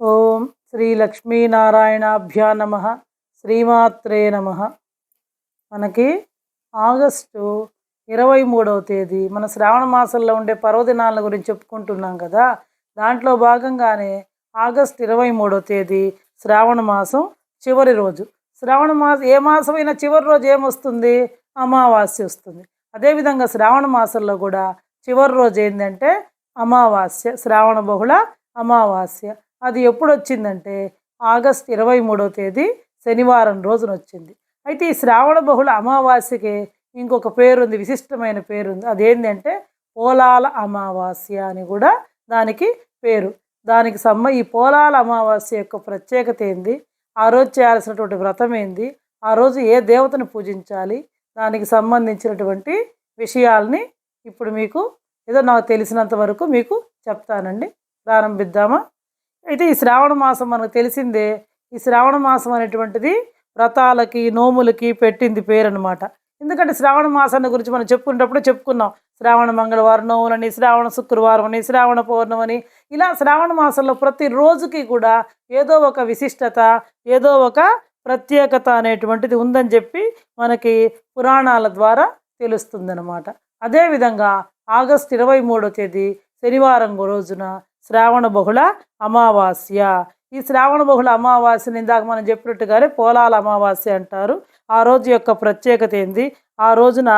ఓం శ్రీ లక్ష్మీనారాయణాభ్యా నమ. శ్రీమాత్రే నమ. మనకి ఆగస్టు ఇరవై మూడవ తేదీ మన శ్రావణ మాసంలో ఉండే పర్వదినాల గురించి చెప్పుకుంటున్నాం కదా. దాంట్లో భాగంగానే ఆగస్ట్ ఇరవై మూడవ తేదీ శ్రావణ మాసం చివరి రోజు. శ్రావణ మాసం ఏ మాసమైనా చివరి రోజు ఏమొస్తుంది అమావాస్య వస్తుంది. అదేవిధంగా శ్రావణ మాసంలో కూడా చివరి రోజు ఏంటంటే అమావాస్య శ్రావణ బహుళ అమావాస్య. అది ఎప్పుడు వచ్చిందంటే ఆగస్ట్ ఇరవై మూడవ తేదీ శనివారం రోజున వచ్చింది. అయితే ఈ శ్రావణ బహుళ అమావాస్యకి ఇంకొక పేరుంది విశిష్టమైన పేరుంది. అదేంటంటే పోలాల అమావాస్య అని కూడా దానికి పేరు. దానికి సమ్మ ఈ పోలాల అమావాస్య యొక్క ప్రత్యేకత ఏంది? ఆ రోజు చేయాల్సినటువంటి వ్రతం ఏంది? ఆ రోజు ఏ దేవతను పూజించాలి? దానికి సంబంధించినటువంటి విషయాల్ని ఇప్పుడు మీకు ఏదో నాకు తెలిసినంత వరకు మీకు చెప్తానండి. ప్రారంభిద్దామా? అయితే ఈ శ్రావణ మాసం మనకు తెలిసిందే ఈ శ్రావణ మాసం అనేటువంటిది వ్రతాలకి నోములకి పెట్టింది పేరు అనమాట ఎందుకంటే శ్రావణ మాసాన్ని గురించి మనం చెప్పుకునేటప్పుడు చెప్పుకున్నాం. శ్రావణ మంగళవారం నోములని శ్రావణ శుక్రవారం అని శ్రావణ పౌర్ణమని. ఇలా శ్రావణ మాసంలో ప్రతి రోజుకి కూడా ఏదో ఒక విశిష్టత ఏదో ఒక ప్రత్యేకత అనేటువంటిది ఉందని చెప్పి మనకి పురాణాల ద్వారా తెలుస్తుందన్నమాట. అదేవిధంగా ఆగస్ట్ ఇరవై మూడో తేదీ శనివారం రోజున శ్రావణ బహుళ అమావాస్య. ఈ శ్రావణ బహుళ అమావాస్యని ఇందాక మనం చెప్పినట్టుగానే పోలాల అమావాస్య అంటారు. ఆ రోజు యొక్క ప్రత్యేకత ఏంది? ఆ రోజున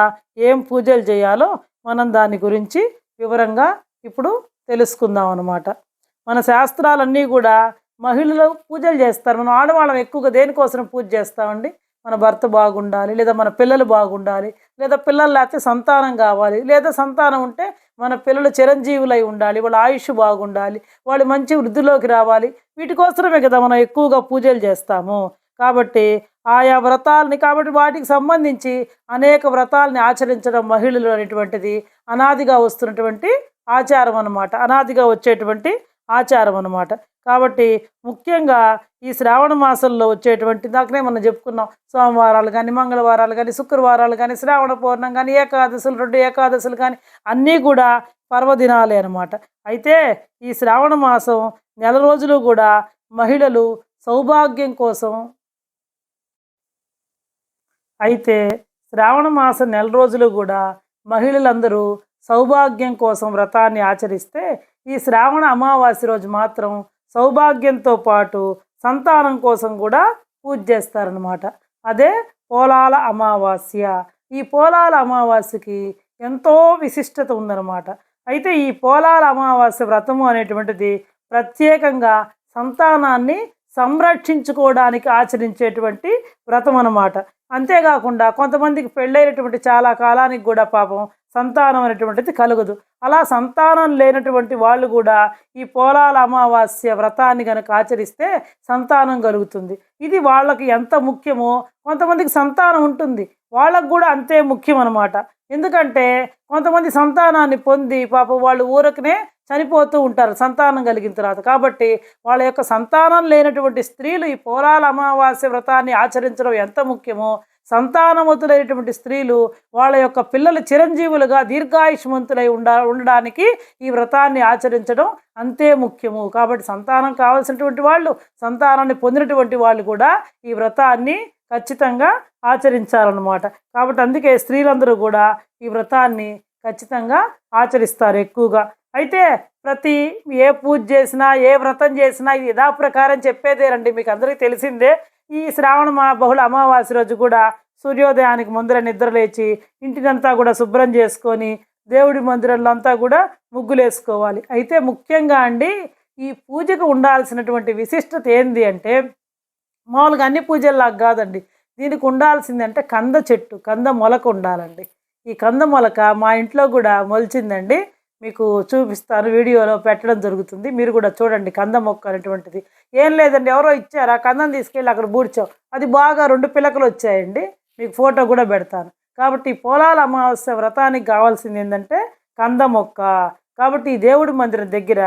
ఏం పూజలు చేయాలో మనం దాని గురించి వివరంగా ఇప్పుడు తెలుసుకుందాం అనమాట మన శాస్త్రాలన్నీ కూడా మహిళలు పూజలు చేస్తారు. మనం ఆడవాళ్ళం ఎక్కువగా దేనికోసం పూజ చేస్తామండి? మన భర్త బాగుండాలి లేదా మన పిల్లలు బాగుండాలి లేదా పిల్లలు లేకపోతే సంతానం కావాలి లేదా సంతానం ఉంటే మన పిల్లలు చిరంజీవులై ఉండాలి వాళ్ళ ఆయుష్ బాగుండాలి వాళ్ళు మంచి వృద్ధిలోకి రావాలి. వీటి కోసమే కదా మనం ఎక్కువగా పూజలు చేస్తాము. కాబట్టి ఆయా వ్రతాలని కాబట్టి వాటికి సంబంధించి అనేక వ్రతాలని ఆచరించడం మహిళలు అనేటువంటిది అనాదిగా వస్తున్నటువంటి ఆచారం అన్నమాట. అనాదిగా వచ్చేటువంటి ఆచారం అనమాట కాబట్టి ముఖ్యంగా ఈ శ్రావణ మాసంలో వచ్చేటువంటి దాకనే మనం చెప్పుకున్నాం. సోమవారాలు కానీ మంగళవారాలు కానీ శుక్రవారాలు కానీ శ్రావణ పౌర్ణం కానీ ఏకాదశులు రెండు ఏకాదశులు కానీ అన్నీ కూడా పర్వదినాలే అనమాట అయితే ఈ శ్రావణ మాసం నెల రోజులు కూడా మహిళలు సౌభాగ్యం కోసం అయితే శ్రావణ మాసం నెల రోజులు కూడా మహిళలందరూ సౌభాగ్యం కోసం వ్రతాన్ని ఆచరిస్తే ఈ శ్రావణ అమావాస్య రోజు మాత్రం సౌభాగ్యంతో పాటు సంతానం కోసం కూడా పూజ చేస్తారనమాట అదే పోలాల అమావాస్య. ఈ పోలాల అమావాస్యకి ఎంతో విశిష్టత ఉందన్నమాట. అయితే ఈ పోలాల అమావాస్య వ్రతము అనేటువంటిది ప్రత్యేకంగా సంతానాన్ని సంరక్షించుకోవడానికి ఆచరించేటువంటి వ్రతం అన్నమాట అంతేకాకుండా కొంతమందికి పెళ్ళైనటువంటి చాలా కాలానికి కూడా పాపం సంతానం అనేటువంటిది కలగదు. అలా సంతానం లేనటువంటి వాళ్ళు కూడా ఈ పోలాల అమావాస్య వ్రతాన్ని కనుక ఆచరిస్తే సంతానం కలుగుతుంది. ఇది వాళ్ళకి ఎంత ముఖ్యమో కొంతమందికి సంతానం ఉంటుంది. వాళ్ళకు కూడా అంతే ముఖ్యం అనమాట ఎందుకంటే కొంతమంది సంతానాన్ని పొంది పాపం వాళ్ళు ఊరకనే చనిపోతూ ఉంటారు సంతానం కలిగిన తర్వాత. కాబట్టి వాళ్ళ యొక్క సంతానం లేనటువంటి స్త్రీలు ఈ పోలాల అమావాస్య వ్రతాన్ని ఆచరించడం ఎంత ముఖ్యమో సంతానవతులైనటువంటి స్త్రీలు వాళ్ళ యొక్క పిల్లలు చిరంజీవులుగా దీర్ఘాయుష్మంతులై ఉండ ఉండడానికి ఈ వ్రతాన్ని ఆచరించడం అంతే ముఖ్యము. కాబట్టి సంతానం కావాల్సినటువంటి వాళ్ళు సంతానాన్ని పొందినటువంటి వాళ్ళు కూడా ఈ వ్రతాన్ని ఖచ్చితంగా ఆచరించాలన్నమాట. కాబట్టి అందుకే స్త్రీలందరూ కూడా ఈ వ్రతాన్ని ఖచ్చితంగా ఆచరిస్తారు ఎక్కువగా. అయితే ప్రతి ఏ పూజ చేసినా ఏ వ్రతం చేసినా ఇది యథాప్రకారం చెప్పేదేనండి. మీకు అందరికీ తెలిసిందే. ఈ శ్రావణ మా బహుళ అమావాస్య రోజు కూడా సూర్యోదయానికి ముందర నిద్ర లేచి ఇంటినంతా కూడా శుభ్రం చేసుకొని దేవుడి మందిరంలో అంతా కూడా ముగ్గులు వేసుకోవాలి. అయితే ముఖ్యంగా అండి ఈ పూజకు ఉండాల్సినటువంటి విశిష్టత ఏంది అంటే మామూలుగా అన్ని పూజల్లాగా కాదండి. దీనికి ఉండాల్సింది అంటే కంద చెట్టు కంద మొలక ఉండాలండి. ఈ కంద మొలక మా ఇంట్లో కూడా మొలిచిందండి. మీకు చూపిస్తాను వీడియోలో పెట్టడం జరుగుతుంది. మీరు కూడా చూడండి కంద మొక్క అనేటువంటిది. ఏం లేదండి ఎవరో ఇచ్చారు ఆ కందం తీసుకెళ్ళి అక్కడ బూడ్చాం. అది బాగా రెండు పిలకలు వచ్చాయండి మీకు ఫోటో కూడా పెడతాను. కాబట్టి పొలాల పోలాల అమావాస్య వ్రతానికి కావాల్సింది ఏంటంటే కంద మొక్క. కాబట్టి ఈ దేవుడి మందిరం దగ్గర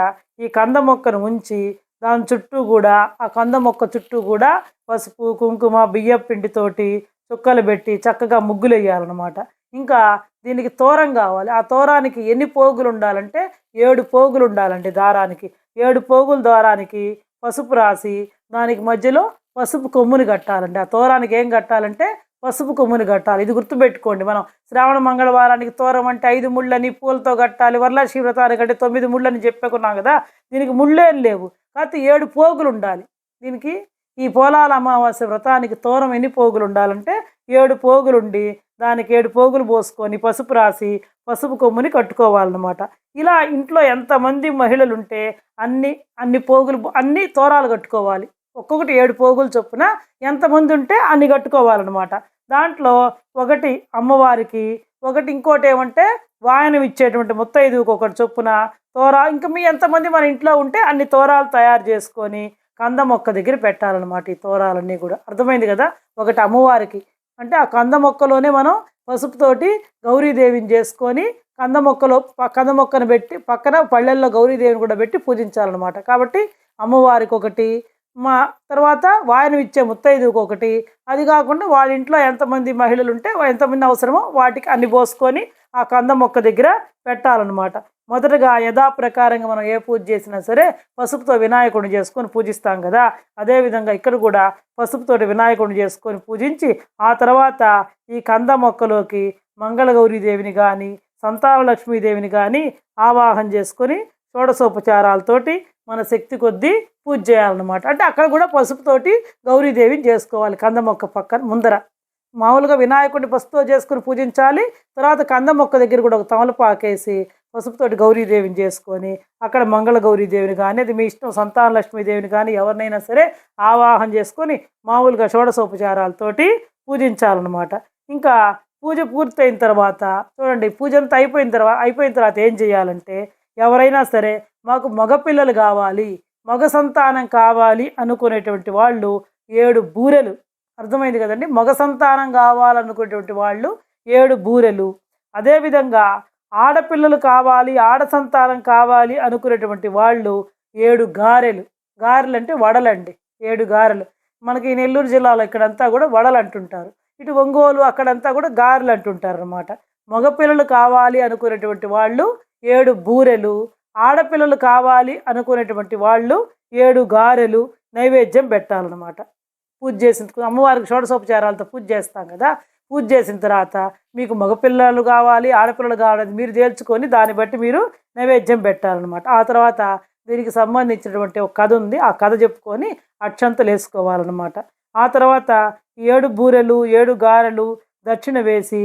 ఈ కంద మొక్కను ఉంచి దాని చుట్టూ కూడా ఆ కంద మొక్క చుట్టూ కూడా పసుపు కుంకుమ బియ్యం పిండితోటి చుక్కలు పెట్టి చక్కగా ముగ్గులు వేయాలన్నమాట. ఇంకా దీనికి తోరం కావాలి. ఆ తోరానికి ఎన్ని పోగులు ఉండాలంటే ఏడు పోగులు ఉండాలండి దారానికి. ఏడు పోగుల దారానికి పసుపు రాసి దానికి మధ్యలో పసుపు కొమ్ముని కట్టాలండి. ఆ తోరానికి ఏం కట్టాలంటే పసుపు కొమ్ముని కట్టాలి. ఇది గుర్తుపెట్టుకోండి మనం. శ్రావణ మంగళవారానికి తోరం అంటే ఐదు ముళ్ళని పూలతో కట్టాలి. వరలక్ష్మి వ్రతానికి అంటే తొమ్మిది ముళ్ళని చెప్పుకున్నాం కదా దీనికి ముళ్ళేం లేవు. కాకపోతే ఏడు పోగులు ఉండాలి. దీనికి ఈ పోలాల అమావాస్య వ్రతానికి తోరం ఎన్ని పోగులు ఉండాలంటే ఏడు పోగులుండి దానికి ఏడు పోగులు పోసుకొని పసుపు రాసి పసుపు కొమ్ముని కట్టుకోవాలన్నమాట. ఇలా ఇంట్లో ఎంతమంది మహిళలు ఉంటే అన్ని అన్ని పోగులు అన్ని తోరాలు కట్టుకోవాలి. ఒక్కొక్కటి ఏడు పోగులు చొప్పున ఎంతమంది ఉంటే అన్ని కట్టుకోవాలన్నమాట. దాంట్లో ఒకటి అమ్మవారికి ఒకటి ఇంకోటి ఏమంటే వాయనం ఇచ్చేటువంటి ముత్తైదువుకి ఒకటి చొప్పున తోరా ఇంకా మీ ఎంతమంది మన ఇంట్లో ఉంటే అన్ని తోరాలు తయారు చేసుకొని కంద మొక్క దగ్గర పెట్టాలన్నమాట ఈ తోరాలన్నీ కూడా. అర్థమైంది కదా? ఒకటి అమ్మవారికి అంటే ఆ కంద మొక్కలోనే మనం పసుపుతోటి గౌరీదేవిని చేసుకొని కంద మొక్కలో కంద మొక్కను పెట్టి పక్కన పళ్ళెల్లో గౌరీదేవిని కూడా పెట్టి పూజించాలన్నమాట. కాబట్టి అమ్మవారికి ఒకటి మా తర్వాత వాయనం ఇచ్చే ముత్తైదువుకి ఒకటి. అది కాకుండా వాళ్ళ ఇంట్లో ఎంతమంది మహిళలు ఉంటే ఎంతమంది అవసరమో వాటికి అన్ని పోసుకొని ఆ కంద మొక్క దగ్గర పెట్టాలన్నమాట. మొదటగా యథాప్రకారంగా మనం ఏ పూజ చేసినా సరే పసుపుతో వినాయకుడిని చేసుకొని పూజిస్తాం కదా. అదేవిధంగా ఇక్కడ కూడా పసుపుతోటి వినాయకుడిని చేసుకొని పూజించి ఆ తర్వాత ఈ కంద మొక్కలోకి మంగళగౌరీదేవిని కానీ సంతాన లక్ష్మీదేవిని కానీ ఆవాహన చేసుకొని షోడసోపచారాలతోటి మన శక్తి కొద్దీ పూజ చేయాలన్నమాట. అంటే అక్కడ కూడా పసుపుతోటి గౌరీదేవిని చేసుకోవాలి కంద మొక్క పక్కన ముందర. మామూలుగా వినాయకుడిని పసుపుతో చేసుకుని పూజించాలి తర్వాత కంద మొక్క దగ్గర కూడా ఒక తమలపాకేసి పసుపుతోటి గౌరీదేవిని చేసుకొని అక్కడ మంగళ గౌరీదేవిని కానీ అది మీ ఇష్టం సంతాన లక్ష్మీదేవిని కానీ ఎవరినైనా సరే ఆవాహన చేసుకొని మామూలుగా షోడసోపచారాలతోటి పూజించాలన్నమాట. ఇంకా పూజ పూర్తయిన తర్వాత చూడండి పూజ అంతా అయిపోయిన తర్వాత అయిపోయిన తర్వాత ఏం చేయాలంటే ఎవరైనా సరే మాకు మగపిల్లలు కావాలి మగ సంతానం కావాలి అనుకునేటువంటి వాళ్ళు ఏడు బూరెలు అర్థమైంది కదండి? మగ సంతానం కావాలనుకునేటువంటి వాళ్ళు ఏడు బూరెలు. అదేవిధంగా ఆడపిల్లలు కావాలి ఆడ సంతానం కావాలి అనుకునేటువంటి వాళ్ళు ఏడు గారెలు. గారెలు అంటే వడలండి. ఏడు గారెలు. మనకి ఈ నెల్లూరు జిల్లాలో ఇక్కడంతా కూడా వడలు అంటుంటారు ఇటు ఒంగోలు అక్కడంతా కూడా గారెలు అంటుంటారు అనమాట మగపిల్లలు కావాలి అనుకునేటువంటి వాళ్ళు ఏడు బూరెలు. ఆడపిల్లలు కావాలి అనుకునేటువంటి వాళ్ళు ఏడు గారెలు నైవేద్యం పెట్టాలన్నమాట. పూజ చేసిన అమ్మవారికి షోడసోపచారాలతో పూజ చేస్తాం కదా. పూజ చేసిన తర్వాత మీకు మగపిల్లలు కావాలి ఆడపిల్లలు కావాలి మీరు తేల్చుకొని దాన్ని బట్టి మీరు నైవేద్యం పెట్టాలన్నమాట. ఆ తర్వాత దీనికి సంబంధించినటువంటి ఒక కథ ఉంది. ఆ కథ చెప్పుకొని అక్షంతలు వేసుకోవాలన్నమాట. ఆ తర్వాత ఏడు బూరెలు ఏడు గారెలు దక్షిణ వేసి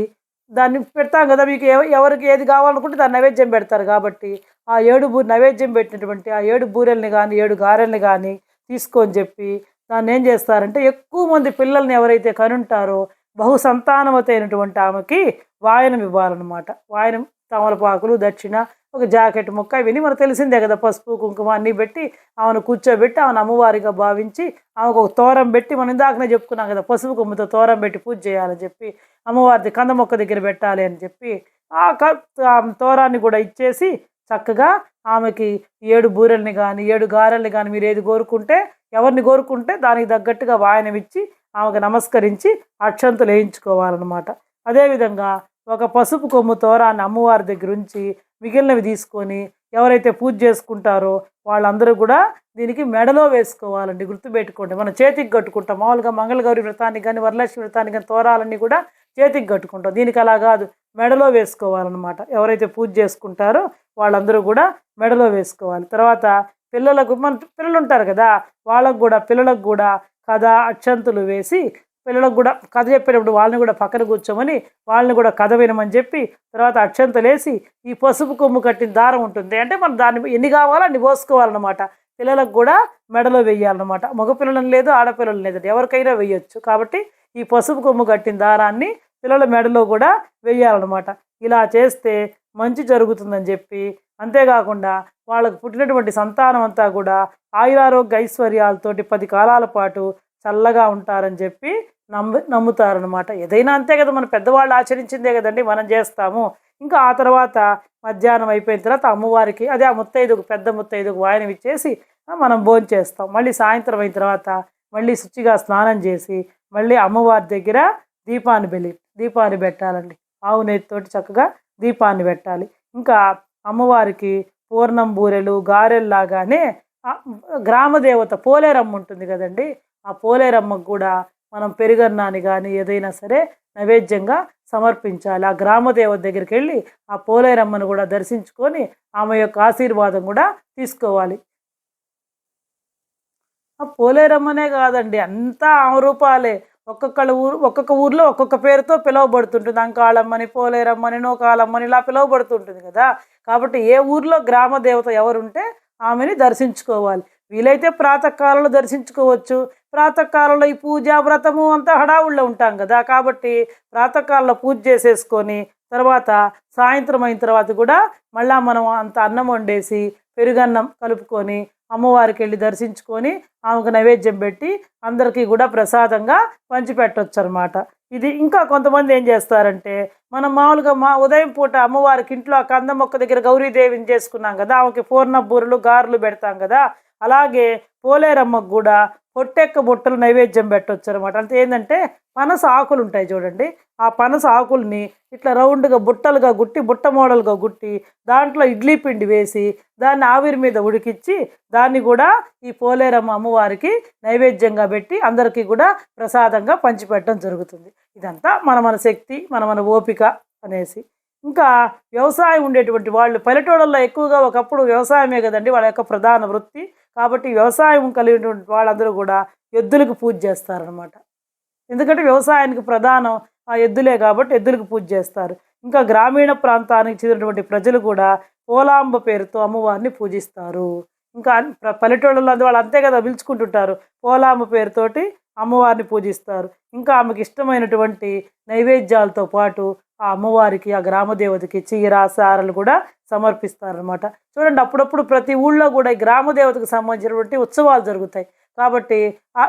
దాన్ని పెడతాం కదా మీకు ఎవ- ఎవరికి ఏది కావాలనుకుంటే దాన్ని నైవేద్యం పెడతారు కాబట్టి ఆ ఏడు బూ నైవేద్యం పెట్టినటువంటి ఆ ఏడు బూరెల్ని కానీ ఏడు గారెల్ని కానీ తీసుకొని చెప్పి దాన్ని ఏం చేస్తారంటే ఎక్కువ మంది పిల్లల్ని ఎవరైతే కనుంటారో బహు సంతానవతైనటువంటి ఆమెకి వాయనం ఇవ్వాలన్నమాట. వాయనం తమలపాకులు దక్షిణ ఒక జాకెట్ ముక్క ఇవన్నీ మనకు తెలిసిందే కదా పసుపు కుంకుమ అన్నీ పెట్టి ఆమెను కూర్చోబెట్టి ఆమెను అమ్మవారిగా భావించి ఆమెకు ఒక తోరం పెట్టి మనం ఇందాకనే చెప్పుకున్నాం కదా పసుపు కొమ్ముతో తోరం పెట్టి పూజ చేయాలని చెప్పి అమ్మవారిది కంద మొక్క దగ్గర పెట్టాలి అని చెప్పి ఆ క ఆ తోరాన్ని కూడా ఇచ్చేసి చక్కగా ఆమెకి ఏడు బూరెల్ని కానీ ఏడు గారెల్ని కానీ మీరు ఏది కోరుకుంటే ఎవరిని కోరుకుంటే దానికి తగ్గట్టుగా వాయనం ఇచ్చి ఆమెకు నమస్కరించి అక్షంతలు వేయించుకోవాలన్నమాట. అదేవిధంగా ఒక పసుపు కొమ్ము తోరాన్ని అమ్మవారి దగ్గర ఉంచి మిగిలినవి తీసుకొని ఎవరైతే పూజ చేసుకుంటారో వాళ్ళందరూ కూడా దీనికి మెడలో వేసుకోవాలండి గుర్తుపెట్టుకోండి. మనం చేతికి కట్టుకుంటాం. మామూలుగా మంగళగౌరి వ్రతానికి కానీ వరలక్ష్మి వ్రతానికి కానీ తోరాలన్నీ కూడా చేతికి కట్టుకుంటాం. దీనికి అలా కాదు మెడలో వేసుకోవాలన్నమాట. ఎవరైతే పూజ చేసుకుంటారో వాళ్ళందరూ కూడా మెడలో వేసుకోవాలి. తర్వాత పిల్లలకు మన పిల్లలు ఉంటారు కదా వాళ్ళకు కూడా పిల్లలకు కూడా కథ అక్షంతులు వేసి పిల్లలకు కూడా కథ చెప్పేటప్పుడు వాళ్ళని కూడా పక్కన కూర్చోమని వాళ్ళని కూడా కథ వినమని చెప్పి తర్వాత అక్షంతలేసి ఈ పసుపు కొమ్ము కట్టిన దారం ఉంటుంది. అంటే మనం దాన్ని ఎన్ని కావాలో అన్ని పోసుకోవాలన్నమాట. పిల్లలకు కూడా మెడలో వేయాలన్నమాట మగపిల్లలను లేదు ఆడపిల్లలు లేదు ఎవరికైనా వేయొచ్చు కాబట్టి ఈ పసుపు కొమ్ము కట్టిన దారాన్ని పిల్లల మెడలో కూడా వేయాలన్నమాట ఇలా చేస్తే మంచి జరుగుతుందని చెప్పి అంతేకాకుండా వాళ్ళకు పుట్టినటువంటి సంతానం అంతా కూడా ఆయురారోగ్య ఐశ్వర్యాలతోటి పది కాలాల పాటు చల్లగా ఉంటారని చెప్పి నమ్ము నమ్ముతారనమాట ఏదైనా అంతే కదా మన పెద్దవాళ్ళు ఆచరించిందే కదండి మనం చేస్తాము. ఇంకా ఆ తర్వాత మధ్యాహ్నం అయిపోయిన తర్వాత అమ్మవారికి అదే ఆ ముత్తైదుకు పెద్ద ముత్తైదుకు వాయనం ఇచ్చేసి మనం భోంచేస్తాం మళ్ళీ సాయంత్రం అయిన తర్వాత మళ్ళీ శుచిగా స్నానం చేసి మళ్ళీ అమ్మవారి దగ్గర దీపాన్ని బెలి దీపాన్ని పెట్టాలండి. ఆవు నెయ్యితోటి చక్కగా దీపాన్ని పెట్టాలి. ఇంకా అమ్మవారికి పూర్ణం బూరెలు గారెల్లాగానే గ్రామదేవత పోలేరమ్మ ఉంటుంది కదండి. ఆ పోలేరమ్మకు కూడా మనం పెరుగన్నాని కానీ ఏదైనా సరే నైవేద్యంగా సమర్పించాలి. ఆ గ్రామదేవత దగ్గరికి వెళ్ళి ఆ పోలేరమ్మను కూడా దర్శించుకొని ఆమె యొక్క ఆశీర్వాదం కూడా తీసుకోవాలి. ఆ పోలేరమ్మనే కాదండి అంతా ఆమె రూపాలే. ఒక్కొక్కళ్ళ ఊరు ఒక్కొక్క ఊర్లో ఒక్కొక్క పేరుతో పిలువబడుతుంటుంది. అంకాళమ్మని పోలేరమ్మని నోకాలమ్మని ఇలా పిలువబడుతుంటుంది కదా. కాబట్టి ఏ ఊర్లో గ్రామ దేవత ఎవరుంటే ఆమెని దర్శించుకోవాలి. వీలైతే ప్రాతకాలంలో దర్శించుకోవచ్చు. ప్రాతకాలంలో ఈ పూజ వ్రతము అంతా హడావుల్లో ఉంటాం కదా. కాబట్టి ప్రాతకాలంలో పూజ చేసేసుకొని తర్వాత సాయంత్రం అయిన తర్వాత కూడా మళ్ళా మనం అంత అన్నం వండేసి పెరుగన్నం కలుపుకొని అమ్మవారికి వెళ్ళి దర్శించుకొని ఆమెకు నైవేద్యం పెట్టి అందరికీ కూడా ప్రసాదంగా పంచిపెట్టవచ్చు అనమాట ఇది ఇంకా కొంతమంది ఏం చేస్తారంటే మనం మామూలుగా మా ఉదయం పూట అమ్మవారికి ఇంట్లో ఆ కంద మొక్క దగ్గర గౌరీదేవిని చేసుకున్నాం కదా ఆమెకి పూర్ణ బూరెలు గారెలు పెడతాం కదా అలాగే పోలేరమ్మకు కూడా పొట్టెక్క బుట్టలు నైవేద్యం పెట్టవచ్చు అనమాట అంటే ఏంటంటే పనస ఆకులు ఉంటాయి చూడండి. ఆ పనస ఆకుల్ని ఇట్లా రౌండ్గా బుట్టలుగా గుట్టి బుట్ట మోడల్గా గుట్టి దాంట్లో ఇడ్లీ పిండి వేసి దాన్ని ఆవిరి మీద ఉడికిచ్చి దాన్ని కూడా ఈ పోలేరమ్మ అమ్మవారికి నైవేద్యంగా పెట్టి అందరికీ కూడా ప్రసాదంగా పంచిపెట్టడం జరుగుతుంది. ఇదంతా మన మన శక్తి మన మన ఓపిక అనేసి. ఇంకా వ్యవసాయం ఉండేటువంటి వాళ్ళు పల్లెటూళ్ళల్లో ఎక్కువగా ఒకప్పుడు వ్యవసాయమే కదండి వాళ్ళ యొక్క ప్రధాన వృత్తి. కాబట్టి వ్యవసాయం కలిగినటువంటి వాళ్ళందరూ కూడా ఎద్దులకు పూజ చేస్తారనమాట ఎందుకంటే వ్యవసాయానికి ప్రధానం ఆ ఎద్దులే కాబట్టి ఎద్దులకు పూజ చేస్తారు. ఇంకా గ్రామీణ ప్రాంతానికి చెందినటువంటి ప్రజలు కూడా పోలాంబ పేరుతో అమ్మవారిని పూజిస్తారు. ఇంకా ప్ర- పల్లెటూళ్ళలో వాళ్ళు అంతే కదా పిలుచుకుంటుంటారు. పోలాంబ పేరుతోటి అమ్మవారిని పూజిస్తారు. ఇంకా ఆమెకి ఇష్టమైనటువంటి నైవేద్యాలతో పాటు ఆ అమ్మవారికి ఆ గ్రామదేవతకి చీర సారలు కూడా సమర్పిస్తారనమాట చూడండి అప్పుడప్పుడు ప్రతి ఊళ్ళో కూడా ఈ గ్రామదేవతకు సంబంధించినటువంటి ఉత్సవాలు జరుగుతాయి. కాబట్టి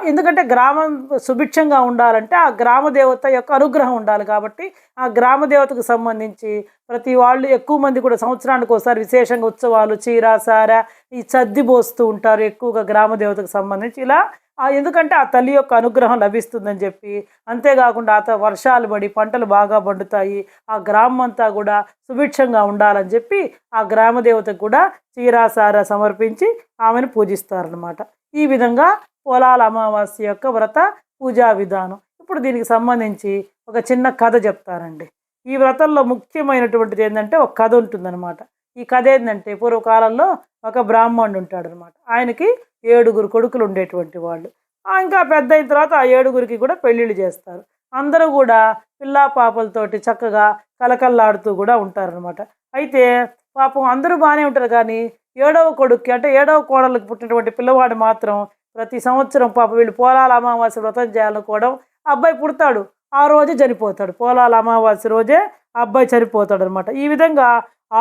ఎందుకంటే గ్రామం సుభిక్షంగా ఉండాలంటే ఆ గ్రామ దేవత యొక్క అనుగ్రహం ఉండాలి కాబట్టి ఆ గ్రామ దేవతకు సంబంధించి ప్రతి వాళ్ళు ఎక్కువ మంది కూడా సంవత్సరానికి ఒకసారి విశేషంగా ఉత్సవాలు చీర సార ఈ చద్ది పోస్తూ ఉంటారు ఎక్కువగా గ్రామ దేవతకు సంబంధించి. ఇలా ఎందుకంటే ఆ తల్లి యొక్క అనుగ్రహం లభిస్తుందని చెప్పి అంతేకాకుండా ఆ వర్షాలు పడి పంటలు బాగా పండుతాయి ఆ గ్రామం అంతా కూడా సుభిక్షంగా ఉండాలని చెప్పి ఆ గ్రామ దేవతకు కూడా చీరాసార సమర్పించి ఆమెను పూజిస్తారనమాట ఈ విధంగా పొలాల అమావాస్య యొక్క వ్రత పూజా విధానం. ఇప్పుడు దీనికి సంబంధించి ఒక చిన్న కథ చెప్తానండి. ఈ వ్రతంలో ముఖ్యమైనటువంటిది ఏంటంటే ఒక కథ ఉంటుందన్నమాట. ఈ కథ ఏంటంటే పూర్వకాలంలో ఒక బ్రాహ్మణుడు ఉంటాడు అనమాట ఆయనకి ఏడుగురు కొడుకులు ఉండేటువంటి వాళ్ళు. ఇంకా పెద్ద అయిన తర్వాత ఆ ఏడుగురికి కూడా పెళ్ళిళ్ళు చేస్తారు. అందరూ కూడా పిల్లా పాపలతోటి చక్కగా కలకల్లాడుతూ కూడా ఉంటారనమాట అయితే పాపం అందరూ బాగానే ఉంటారు కానీ ఏడవ కొడుక్కి అంటే ఏడవ కోడలకు పుట్టినటువంటి పిల్లవాడు మాత్రం ప్రతి సంవత్సరం పాప వీళ్ళు పోలాల అమావాస్య వ్రతం చేయాలనుకోవడం అబ్బాయి పుడతాడు. ఆ రోజే చనిపోతాడు. పోలాల అమావాస్య రోజే అబ్బాయి చనిపోతాడు అనమాట ఈ విధంగా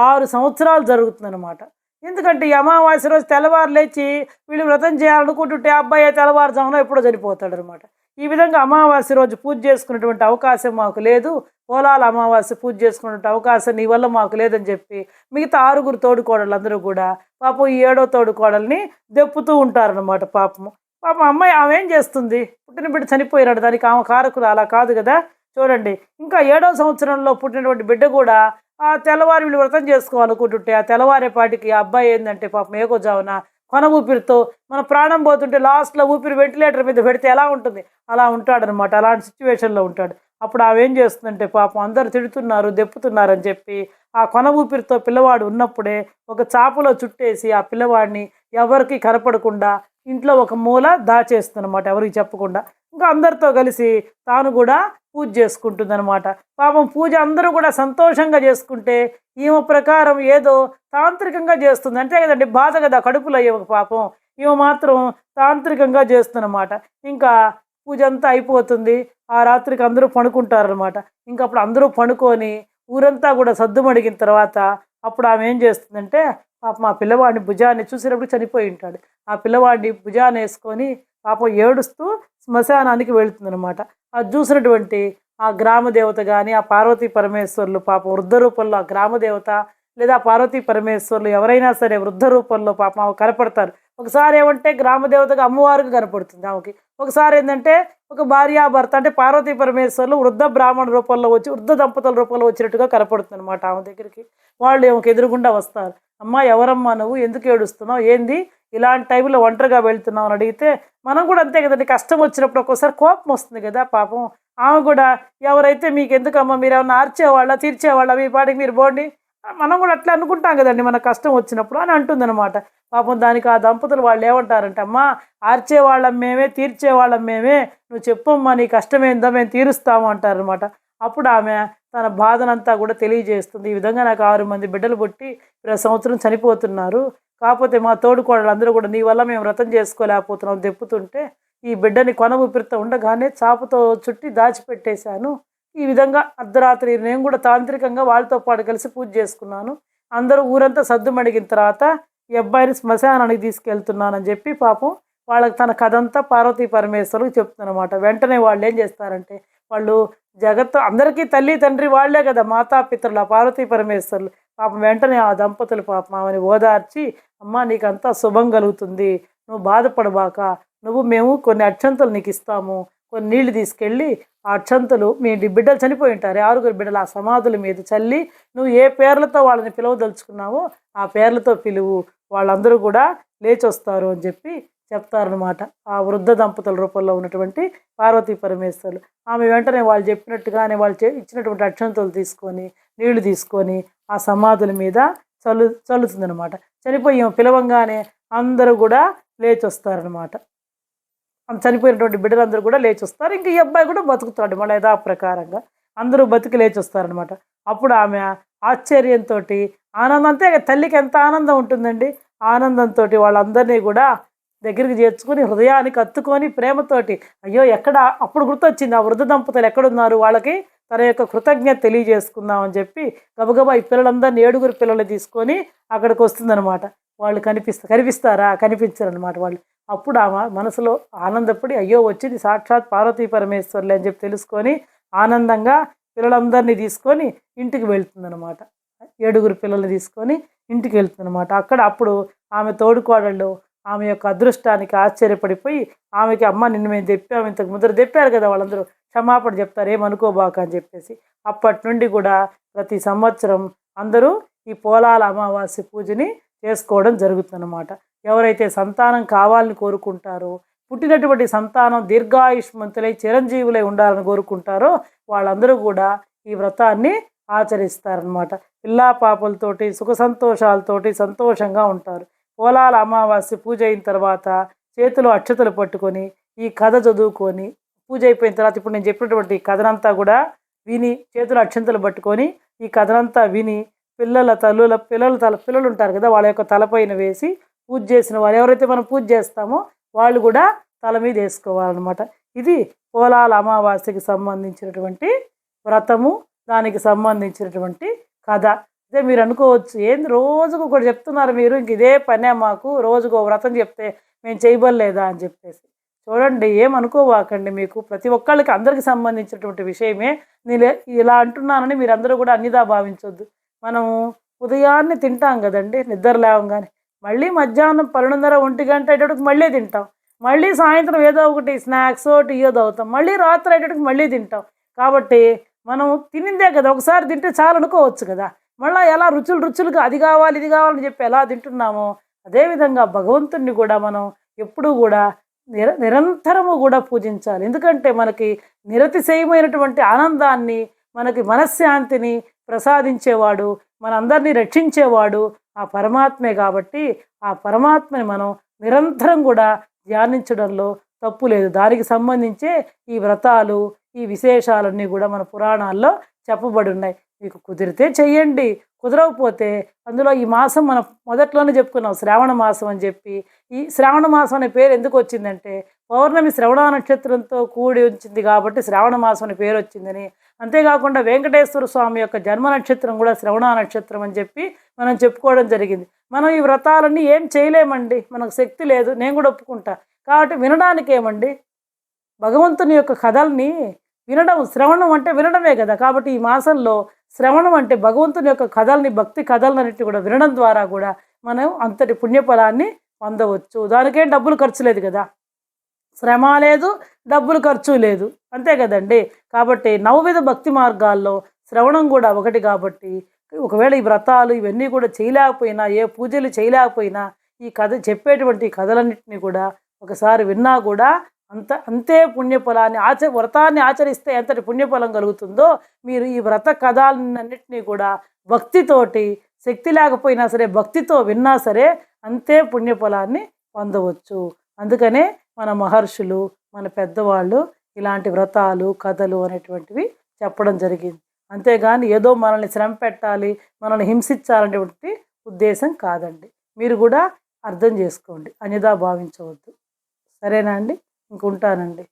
ఆరు సంవత్సరాలు జరుగుతుందన్నమాట ఎందుకంటే ఈ అమావాస్య రోజు తెల్లవారు లేచి వీళ్ళు వ్రతం చేయాలనుకుంటుంటే అబ్బాయి అబ్బాయి తెల్లవారుజామున ఎప్పుడో చనిపోతాడు అనమాట ఈ విధంగా అమావాస్య రోజు పూజ చేసుకునేటువంటి అవకాశం మాకు లేదు. పోలాల అమావాస్య పూజ చేసుకునే అవకాశం నీ వల్ల మాకు లేదని చెప్పి మిగతా ఆరుగురు తోడుకోడళ్ళు అందరూ కూడా పాపం ఈ ఏడో తోడుకోడల్ని దెప్పుతూ ఉంటారనమాట పాపము. పాపం అమ్మాయి ఆమె ఏం చేస్తుంది? పుట్టిన బిడ్డ చనిపోయినాడు దానికి ఆమె కారకులు అలా కాదు కదా? చూడండి ఇంకా ఏడో సంవత్సరంలో పుట్టినటువంటి బిడ్డ కూడా ఆ తెల్లవారి వీళ్ళు వ్రతం చేసుకోవాలనుకుంటుంటే ఆ తెల్లవారేపాటికి ఆ అబ్బాయి ఏంటంటే పాపం ఏకోజావున కొన ఊపిరితో మన ప్రాణం పోతుంటే లాస్ట్లో ఊపిరి వెంటిలేటర్ మీద పెడితే ఎలా ఉంటుంది? అలా ఉంటాడనమాట అలాంటి సిచ్యువేషన్లో ఉంటాడు. అప్పుడు ఆమె ఏం చేస్తుందంటే పాపం అందరు తిడుతున్నారు దెప్పుతున్నారు అని చెప్పి ఆ కొన ఊపిరితో పిల్లవాడు ఉన్నప్పుడే ఒక చాపలో చుట్టేసి ఆ పిల్లవాడిని ఎవరికి కనపడకుండా ఇంట్లో ఒక మూల దాచేస్తుందన్నమాట ఎవరికి చెప్పకుండా. ఇంకా అందరితో కలిసి తాను కూడా పూజ చేసుకుంటుందన్నమాట. పాపం పూజ అందరూ కూడా సంతోషంగా చేసుకుంటే ఈమె ప్రకారం ఏదో తాంత్రికంగా చేస్తుంది. అంతే కదండి బాధ కదా కడుపులో అయ్యే పాపం. ఈమె మాత్రం తాంత్రికంగా చేస్తుందన్నమాట. ఇంకా పూజ అంతా అయిపోతుంది. ఆ రాత్రికి అందరూ పడుకుంటారనమాట ఇంకా అప్పుడు అందరూ పడుకొని ఊరంతా కూడా సద్దుమడిగిన తర్వాత అప్పుడు ఆమె ఏం చేస్తుందంటే పాపం ఆ పిల్లవాడిని భుజాన్ని చూసినప్పుడు చనిపోయి ఉంటాడు. ఆ పిల్లవాడిని భుజాన్ని వేసుకొని పాపం ఏడుస్తూ శ్మశానానికి వెళుతుందనమాట అది చూసినటువంటి ఆ గ్రామ దేవత కానీ ఆ పార్వతీ పరమేశ్వర్లు పాపం వృద్ధ రూపంలో ఆ గ్రామదేవత లేదా పార్వతీ పరమేశ్వర్లు ఎవరైనా సరే వృద్ధ రూపంలో పాపం కనపడతారు. ఒకసారి ఏమంటే గ్రామ దేవతగా అమ్మవారికి కనపడుతుంది ఆమెకి. ఒకసారి ఏంటంటే ఒక భార్యాభర్త అంటే పార్వతీ పరమేశ్వర్లు వృద్ధ బ్రాహ్మణ రూపంలో వచ్చి వృద్ధ దంపతుల రూపంలో వచ్చినట్టుగా కనపడుతుంది అనమాట ఆమె దగ్గరికి. వాళ్ళు ఏమకి ఎదురుగుండా వస్తారు. అమ్మా ఎవరమ్మా నువ్వు? ఎందుకు ఏడుస్తున్నావు? ఏంది? ఇలాంటి టైంలో ఒంటరిగా వెళ్తున్నావు? అని అడిగితే మనం కూడా అంతే కదండి కష్టం వచ్చినప్పుడు ఒక్కోసారి కోపం వస్తుంది కదా పాపం. ఆమె కూడా ఎవరైతే మీకు ఎందుకమ్మా మీరు ఏమన్నా ఆర్చేవాళ్ళ తీర్చేవాళ్ళ మీ పాటికి మీరు పోండి. మనం కూడా అట్లా అనుకుంటాం కదండి మన కష్టం వచ్చినప్పుడు అని అంటుందన్నమాట. పాపం దానికి ఆ దంపతులు వాళ్ళు ఏమంటారంటే అమ్మా ఆర్చేవాళ్ళం మేమే తీర్చేవాళ్ళం మేమే నువ్వు చెప్పమ్మా నీ కష్టమేందో మేము తీరుస్తాము అంటారనమాట అప్పుడు ఆమె తన బాధనంతా కూడా తెలియజేస్తుంది. ఈ విధంగా నాకు ఆరు మంది బిడ్డలు పుట్టి ప్రతి సంవత్సరం చనిపోతున్నారు. కాకపోతే మా తోడుకోడలు అందరూ కూడా నీ వల్ల మేము వ్రతం చేసుకోలేకపోతున్నాం దెప్పుతుంటే ఈ బిడ్డని కొన ఊపిరితో ఉండగానే చాపుతో చుట్టి దాచిపెట్టేశాను. ఈ విధంగా అర్ధరాత్రి నేను కూడా తాంత్రికంగా వాళ్ళతో పాటు కలిసి పూజ చేసుకున్నాను. అందరూ ఊరంతా సద్దుమణిగిన తర్వాత ఈ అబ్బాయిని శ్మశానానికి తీసుకెళ్తున్నానని చెప్పి పాపం వాళ్ళకి తన కథంతా పార్వతీ పరమేశ్వరులకు చెప్తున్నమాట వెంటనే వాళ్ళు ఏం చేస్తారంటే వాళ్ళు జగత్ అందరికీ తల్లి తండ్రి వాళ్ళే కదా మాతాపితరులు ఆ పార్వతీ పరమేశ్వరులు. పాపం వెంటనే ఆ దంపతులు పాపం ఆమెని ఓదార్చి అమ్మ నీకంతా శుభం కలుగుతుంది. నువ్వు బాధపడబాక. నువ్వు మేము కొన్ని అక్షంతలు నీకు ఇస్తాము. కొన్ని నీళ్ళు తీసుకెళ్ళి ఆ అక్షంతలు మీ బిడ్డలు చనిపోయి ఉంటారు. ఆరుగురు బిడ్డలు ఆ సమాధుల మీద చల్లి నువ్వు ఏ పేర్లతో వాళ్ళని పిలవదలుచుకున్నావో ఆ పేర్లతో పిలువు. వాళ్ళందరూ కూడా లేచి వస్తారు అని చెప్పి చెప్తారనమాట ఆ వృద్ధ దంపతుల రూపంలో ఉన్నటువంటి పార్వతీ పరమేశ్వరులు. ఆమె వెంటనే వాళ్ళు చెప్పినట్టుగానే వాళ్ళు చే- ఇచ్చినటువంటి అక్షంతలు తీసుకొని నీళ్ళు తీసుకొని ఆ సమాధుల మీద చల్లు చల్లుతుందనమాట చనిపోయి పిలవంగానే అందరూ కూడా లేచి వస్తారనమాట చనిపోయినటువంటి బిడ్డలందరూ కూడా లేచి వస్తారు ఇంకా ఈ అబ్బాయి కూడా బతుకుతాడు మళ్ళీ యథా ప్రకారంగా అందరూ బతికి లేచి వస్తారనమాట అప్పుడు ఆమె ఆశ్చర్యంతో ఆనందం అంతే తల్లికి ఎంత ఆనందం ఉంటుందండి? ఆనందంతో వాళ్ళందరినీ కూడా దగ్గరికి చేర్చుకొని హృదయానికి అత్తుకొని ప్రేమతోటి అయ్యో ఎక్కడ అప్పుడు గుర్తొచ్చింది ఆ వృద్ధ దంపతులు ఎక్కడున్నారు? వాళ్ళకి తన యొక్క కృతజ్ఞత తెలియజేసుకుందామని చెప్పి గబగబా ఈ పిల్లలందరినీ ఏడుగురు పిల్లలు తీసుకొని అక్కడికి వస్తుందనమాట వాళ్ళు కనిపిస్తా కనిపిస్తారా? కనిపించారనమాట వాళ్ళు. అప్పుడు ఆమె మనసులో ఆనందపడి అయ్యో వచ్చింది సాక్షాత్ పార్వతీ పరమేశ్వర్లే అని చెప్పి తెలుసుకొని ఆనందంగా పిల్లలందరినీ తీసుకొని ఇంటికి వెళ్తుందనమాట ఏడుగురు పిల్లల్ని తీసుకొని ఇంటికి వెళ్తుందనమాట అక్కడ అప్పుడు ఆమె తోడుకోడళ్ళు ఆమె యొక్క అదృష్టానికి ఆశ్చర్యపడిపోయి ఆమెకి అమ్మ నిన్ను మేము చెప్పాము ఇంతకు ముందర తెప్పారు కదా వాళ్ళందరూ క్షమాపణ చెప్తారు ఏమనుకోబాక అని చెప్పేసి. అప్పటి నుండి కూడా ప్రతి సంవత్సరం అందరూ ఈ పోలాల అమావాస్య పూజని చేసుకోవడం జరుగుతుందన్నమాట. ఎవరైతే సంతానం కావాలని కోరుకుంటారో పుట్టినటువంటి సంతానం దీర్ఘాయుష్మంతులై చిరంజీవులై ఉండాలని కోరుకుంటారో వాళ్ళందరూ కూడా ఈ వ్రతాన్ని ఆచరిస్తారనమాట పిల్లా పాపలతోటి సుఖ సంతోషాలతోటి సంతోషంగా ఉంటారు. పోలాల అమావాస్య పూజ అయిన తర్వాత చేతిలో అక్షతలు పట్టుకొని ఈ కథ చదువుకొని పూజ అయిపోయిన తర్వాత ఇప్పుడు నేను చెప్పినటువంటి కథనంతా కూడా విని చేతులు అక్షంతలు పట్టుకొని ఈ కథనంతా విని పిల్లల తల్లుల పిల్లల తల పిల్లలు ఉంటారు కదా వాళ్ళ యొక్క తలపైన వేసి పూజ చేసిన వాళ్ళు ఎవరైతే మనం పూజ చేస్తామో వాళ్ళు కూడా తల మీద వేసుకోవాలన్నమాట. ఇది పోలాల అమావాస్యకి సంబంధించినటువంటి వ్రతము దానికి సంబంధించినటువంటి కథ. అదే మీరు అనుకోవచ్చు ఏంది రోజుకు ఒకటి చెప్తున్నారు మీరు ఇంక ఇదే పనే మాకు రోజుకు ఒక వ్రతం చెప్తే మేము చేయబడలేదా అని చెప్పేసి. చూడండి ఏమనుకోవాకండి మీకు. ప్రతి ఒక్కళ్ళకి అందరికి సంబంధించినటువంటి విషయమే. నేను ఇలా అంటున్నానని మీరు అందరూ కూడా అన్నిదా భావించొద్దు. మనము ఉదయాన్నే తింటాం కదండి నిద్ర లేవగానే. మళ్ళీ మధ్యాహ్నం పన్నెండున్నర ఒంటి గంట అయ్యేటప్పుడు మళ్ళీ తింటాం. మళ్ళీ సాయంత్రం ఏదో ఒకటి స్నాక్స్ ఒకటి ఏదో అవుతాం మళ్ళీ రాత్రి అయ్యేటప్పుడు మళ్ళీ తింటాం. కాబట్టి మనం తినిందే కదా ఒకసారి తింటే చాలు అనుకోవచ్చు కదా. మళ్ళీ ఎలా రుచులు రుచులుగా అది కావాలి ఇది కావాలని చెప్పి ఎలా తింటున్నామో అదేవిధంగా భగవంతుణ్ణి కూడా మనం ఎప్పుడూ కూడా నిర నిరంతరము కూడా పూజించాలి. ఎందుకంటే మనకి నిరతిశయమైనటువంటి ఆనందాన్ని మనకి మనశ్శాంతిని ప్రసాదించేవాడు మనందరినీ రక్షించేవాడు ఆ పరమాత్మే కాబట్టి ఆ పరమాత్మని మనం నిరంతరం కూడా ధ్యానించడంలో తప్పు లేదు. దానికి సంబంధించే ఈ వ్రతాలు ఈ విశేషాలన్నీ కూడా మన పురాణాల్లో చెప్పబడి ఉన్నాయి. మీకు కుదిరితే చెయ్యండి. కుదరకపోతే అందులో ఈ మాసం మనం మొదట్లోనే చెప్పుకున్నాం శ్రావణ మాసం అని చెప్పి. ఈ శ్రావణ మాసం అనే పేరు ఎందుకు వచ్చిందంటే పౌర్ణమి శ్రవణ నక్షత్రంతో కూడి ఉంచింది కాబట్టి శ్రావణ మాసం అని పేరు వచ్చిందని. అంతేకాకుండా వెంకటేశ్వర స్వామి యొక్క జన్మ నక్షత్రం కూడా శ్రవణ నక్షత్రం అని చెప్పి మనం చెప్పుకోవడం జరిగింది. మనం ఈ వ్రతాలన్నీ ఏం చేయలేమండి. మనకు శక్తి లేదు. నేను కూడా ఒప్పుకుంటా. కాబట్టి వినడానికి ఏమండి? భగవంతుని యొక్క కథల్ని వినడం శ్రవణం అంటే వినడమే కదా. కాబట్టి ఈ మాసంలో శ్రవణం అంటే భగవంతుని యొక్క కథల్ని భక్తి కథలన్నిటి కూడా వినడం ద్వారా కూడా మనం అంతటి పుణ్యఫలాన్ని పొందవచ్చు. దానికేం డబ్బులు ఖర్చు లేదు కదా. శ్రమ లేదు డబ్బులు ఖర్చు లేదు. అంతే కదండి? కాబట్టి నవవిధ భక్తి మార్గాల్లో శ్రవణం కూడా ఒకటి కాబట్టి ఒకవేళ ఈ వ్రతాలు ఇవన్నీ కూడా చేయలేకపోయినా ఏ పూజలు చేయలేకపోయినా ఈ కథ చెప్పేటువంటి కథలన్నింటినీ కూడా ఒకసారి విన్నా కూడా అంత అంతే పుణ్యఫలాన్ని ఆచ వ్రతాన్ని ఆచరిస్తే ఎంతటి పుణ్యఫలం కలుగుతుందో మీరు ఈ వ్రత కథలన్నింటినీ కూడా భక్తితోటి శక్తి లేకపోయినా సరే భక్తితో విన్నా సరే అంతే పుణ్యఫలాన్ని పొందవచ్చు. అందుకనే మన మహర్షులు మన పెద్దవాళ్ళు ఇలాంటి వ్రతాలు కథలు అనేటువంటివి చెప్పడం జరిగింది. అంతేగాని ఏదో మనల్ని శ్రమ పెట్టాలి మనల్ని హింసించాలనేటువంటి ఉద్దేశం కాదండి. మీరు కూడా అర్థం చేసుకోండి. అన్యదా భావించవద్దు. సరేనా అండి? ఇంకుంటానండి